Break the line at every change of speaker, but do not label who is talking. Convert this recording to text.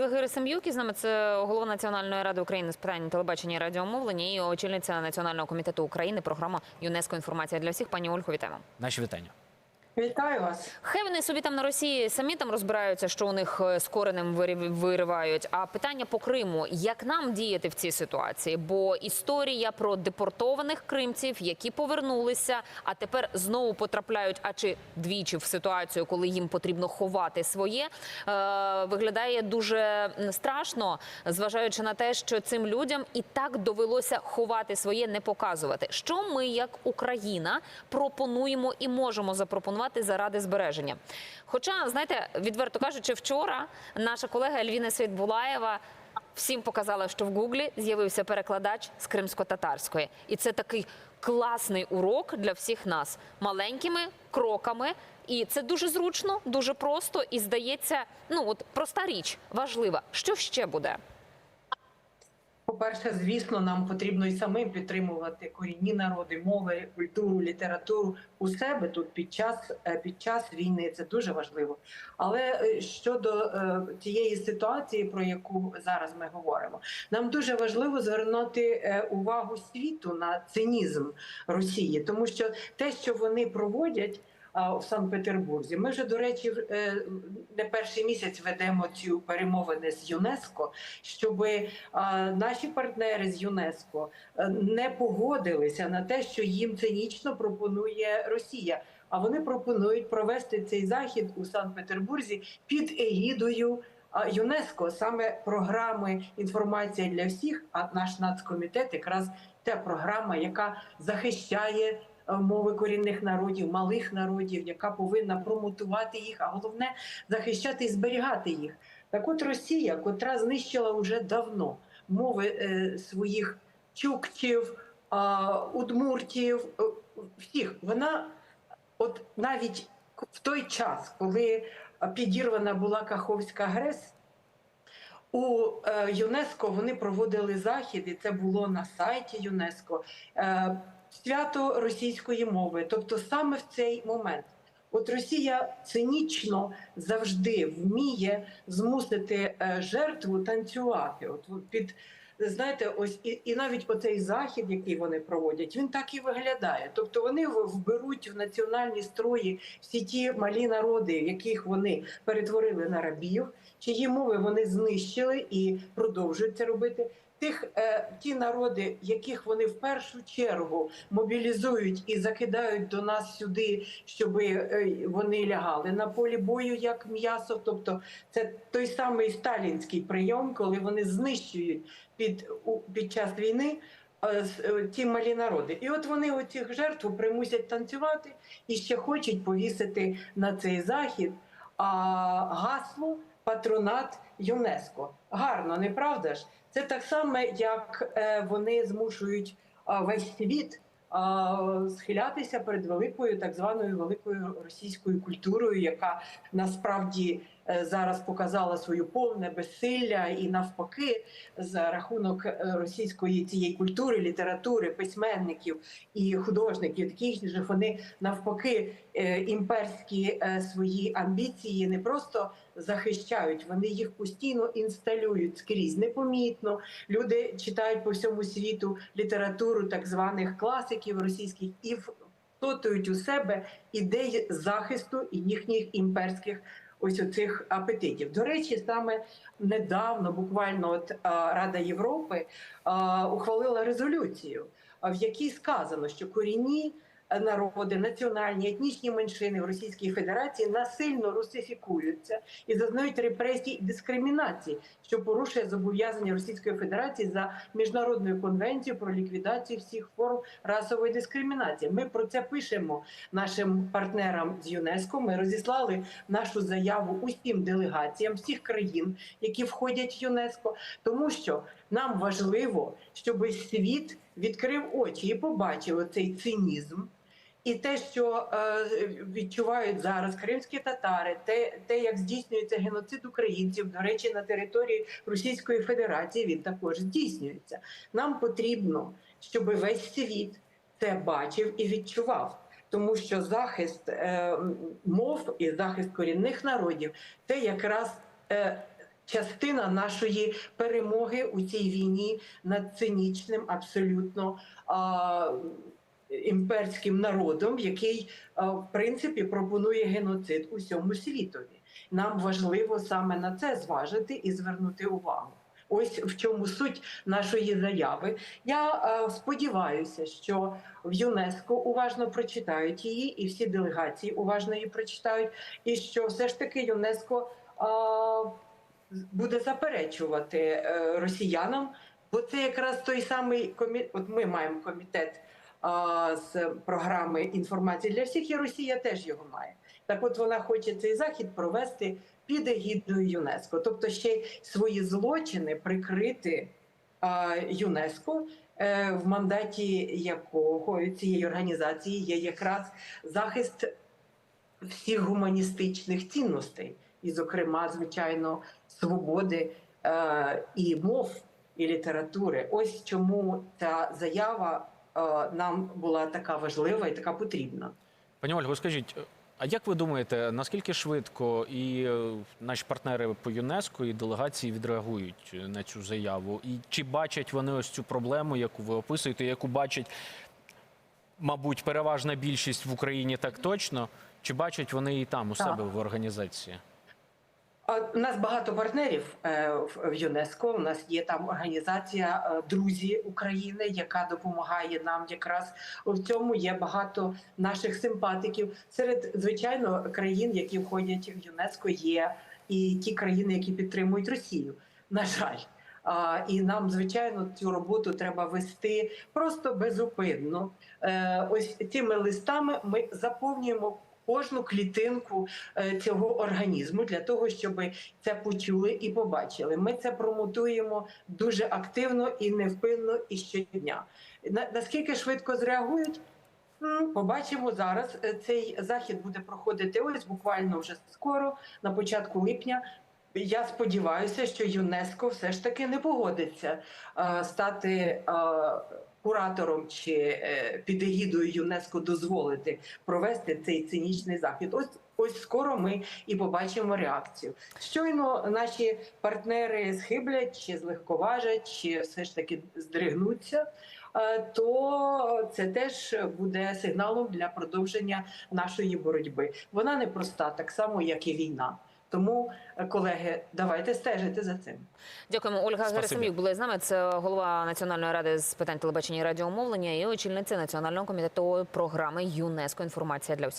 Ольга Герасим'юк, із нами це голова Національної ради України з питань телебачення і радіомовлення і очільниця Національного комітету України, програма ЮНЕСКО Інформація для всіх. Пані Ольго, вітаємо.
Наші вітання.
Вітаю вас.
Хай вони собі там на Росії самі там розбираються, що у них е, з коренем виривають. А питання по Криму: як нам діяти в цій ситуації? Бо історія про депортованих кримців, які повернулися, а тепер знову потрапляють, а чи двічі в ситуацію, коли їм потрібно ховати своє, е, виглядає дуже страшно, зважаючи на те, що цим людям і так довелося ховати своє, не показувати. Що ми, як Україна, пропонуємо і можемо запропонувати заради збереження. Хоча, знаєте, відверто кажучи, вчора наша колега Ельвіна Світбулаєва всім показала, що в Гуглі з'явився перекладач з кримсько-татарської, і це такий класний урок для всіх нас маленькими кроками. І це дуже зручно, дуже просто і здається, ну от проста річ важлива. Що ще буде?
По-перше, звісно, нам потрібно і самим підтримувати корінні народи, мови, культуру, літературу у себе тут під час е, під час війни. Це дуже важливо. Але е, щодо е, тієї ситуації, про яку зараз ми говоримо, нам дуже важливо звернути е, увагу світу на цинізм Росії, тому що те, що вони проводять. А, В Санкт-Петербурзі ми вже до речі е, не перший місяць ведемо цю перемовини з ЮНЕСКО, щоб наші партнери з ЮНЕСКО е, не погодилися на те, що їм цинічно пропонує Росія. А вони пропонують провести цей захід у Санкт-Петербурзі під егідою ЮНЕСКО, саме програми інформація для всіх. А наш нацкомітет якраз та програма, яка захищає е, мови корінних народів, малих народів, яка повинна промотувати їх, а головне захищати і зберігати їх. Так от Росія, котра знищила вже давно мови е, своїх чукчів, а, удмуртів, е, всіх, вона от навіть в той час, коли підірвана була Каховська ГРЕС, у е, ЮНЕСКО вони проводили захід, і це було на сайті ЮНЕСКО. Свято російської мови. Тобто саме в цей момент. От Росія цинічно завжди вміє змусити е, жертву танцювати. От під знаєте, ось і, і навіть оцей захід, який вони проводять, він так і виглядає. Тобто вони вберуть в національні строї всі ті малі народи, яких вони перетворили на рабів, чиї мови вони знищили і продовжують це робити. Тих е, ті народи, яких вони в першу чергу мобілізують і закидають до нас сюди, щоб е, вони лягали на полі бою як м'ясо. Тобто, це той самий сталінський прийом, коли вони знищують під під час війни. е, Ті малі народи, і от вони оцих жертв примусять танцювати і ще хочуть повісити на цей захід а, гасло патронат ЮНЕСКО. Гарно, не правда ж? Це так само, як е, вони змушують весь світ схилятися перед великою так званою великою російською культурою, яка насправді е, зараз показала свою повне безсилля, і навпаки, за рахунок е, російської цієї культури, літератури, письменників і художників, таких же вони навпаки е, імперські е, свої амбіції не просто захищають, вони їх постійно інсталюють скрізь непомітно. Люди читають по всьому світу літературу так званих класиків російських і втотують у себе ідеї захисту їхніх імперських. Ось оцих апетитів. До речі, саме недавно, буквально, от Рада Європи ухвалила резолюцію, в якій сказано, що корінні народи, національні етнічні меншини в Російській Федерації насильно русифікуються і зазнають репресій і дискримінації, що порушує зобов'язання Російської Федерації за міжнародною конвенцією про ліквідацію всіх форм расової дискримінації. Ми про це пишемо нашим партнерам з ЮНЕСКО. Ми розіслали нашу заяву усім делегаціям всіх країн, які входять в ЮНЕСКО, тому що нам важливо, щоб світ відкрив очі і побачив цей цинізм. І те, що е, відчувають зараз кримські татари, те, те, як здійснюється геноцид українців, до речі, на території Російської Федерації, він також здійснюється. Нам потрібно, щоб весь світ це бачив і відчував. Тому що захист е, мов і захист корінних народів це якраз е, частина нашої перемоги у цій війні над цинічним, абсолютно а, імперським народом, який в принципі пропонує геноцид усьому світові. Нам важливо саме на це зважити і звернути увагу. Ось в чому суть нашої заяви. Я е, сподіваюся, що в ЮНЕСКО уважно прочитають її, і всі делегації уважно її прочитають, і що все ж таки ЮНЕСКО е, буде заперечувати е, росіянам, бо це якраз той самий комітет. От ми маємо комітет з програми інформації для всіх, і Росія теж його має. Так, от вона хоче цей захід провести під егідою ЮНЕСКО, тобто ще й свої злочини прикрити ЮНЕСКо, е, в мандаті якого цієї організації є якраз захист всіх гуманістичних цінностей, і, зокрема, звичайно, свободи е, і мов, і літератури. Ось чому ця заява нам була така важлива і така потрібна.
Пані Ольго, скажіть, а як ви думаєте, наскільки швидко і е, наші партнери по ЮНЕСКО і делегації відреагують на цю заяву? І чи бачать вони ось цю проблему, яку ви описуєте, яку бачать, мабуть, переважна більшість в Україні так точно? Чи бачать вони і там у
Так.
себе в організації?
У нас багато партнерів е, в ЮНЕСКО. У нас є там організація е, Друзі України, яка допомагає нам якраз в цьому. Є багато наших симпатиків. Серед звичайно країн, які входять в ЮНЕСКО, є і ті країни, які підтримують Росію. На жаль. І нам, звичайно, цю роботу треба вести просто безупинно. Е, ось цими листами ми заповнюємо кожну клітинку е, цього організму для того, щоб це почули і побачили. Ми це промотуємо дуже активно і невпинно і щодня. Наскільки швидко зреагують? Побачимо зараз. Е, Цей захід буде проходити ось буквально вже скоро, на початку липня. Я сподіваюся, що ЮНЕСКО все ж таки не погодиться е, стати куратором чи е, під егідою ЮНЕСКО дозволити провести цей цинічний захід. Ось ось скоро ми і побачимо реакцію. Щойно наші партнери схиблять чи злегковажать, чи все ж таки здригнуться. е, То це теж буде сигналом для продовження нашої боротьби. Вона непроста, так само як і війна. Тому, е, колеги, давайте стежити за цим.
Дякуємо. Ольга. Герасим'юк була з нами. Це голова Національної ради з питань телебачення і радіомовлення і очільниця Національного комітету програми ЮНЕСКО. Інформація для всіх.